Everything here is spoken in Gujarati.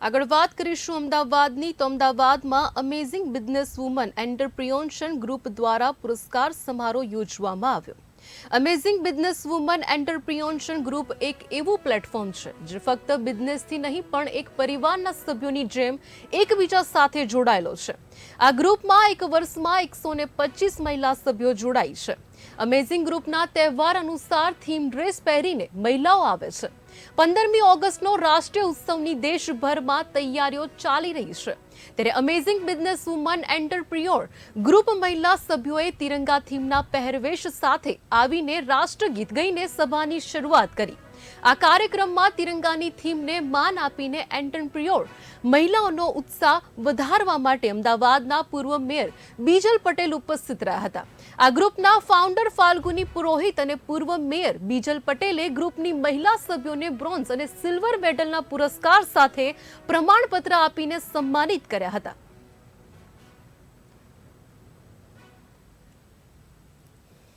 આગળ વાત કરીશું અમદાવાદની. તો અમદાવાદમાં amazing business woman entrepreneurship group દ્વારા પુરસ્કાર સમારોહ યોજવામાં આવ્યો. Amazing business woman entrepreneurship group એક એવું પ્લેટફોર્મ છે, જે ફક્ત બિઝનેસથી નહીં, પણ એક પરિવારના સભ્યોની જેમ એકબીજા સાથે જોડાયેલો છે. આ ગ્રુપમાં એક વર્ષમાં એકસો ને પચીસ મહિલા સભ્યો જોડાઈ છે. અમેઝિંગ ગ્રુપના તહેવાર અનુસાર થીમ ડ્રેસ પહેરીને મહિલાઓ આવે છે. પંદરમી ઓગસ્ટનો રાષ્ટ્રીય ઉત્સવની દેશભરમાં તૈયારીઓ ચાલી રહી છે. ત્યારે amazing business woman entrepreneur group મહિલા સભ્યોએ તિરંગા થીમના પહેરવેશ સાથે આવીને રાષ્ટ્રગીત ગઈને સભાની શરૂઆત કરી. આ કાર્યક્રમમાં તિરંગાની થીમને માન આપીને એન્ટરપ્રિયોર મહિલાઓનો ઉત્સાહ વધારવા માટે અમદાવાદના પૂર્વ મેયર બીજલ પટેલ ઉપસ્થિત રહ્યા હતા. આ ગ્રુપના ફાઉન્ડર ફાલ્ગુની પુરોહિત અને પૂર્વ મેયર બીજલ પટેલે ગ્રુપની મહિલા સભ્યોને બ્રોન્ઝ અને સિલ્વર મેડલના પુરસ્કાર સાથે પ્રમાણપત્ર આપીને સન્માનિત કર્યા હતા.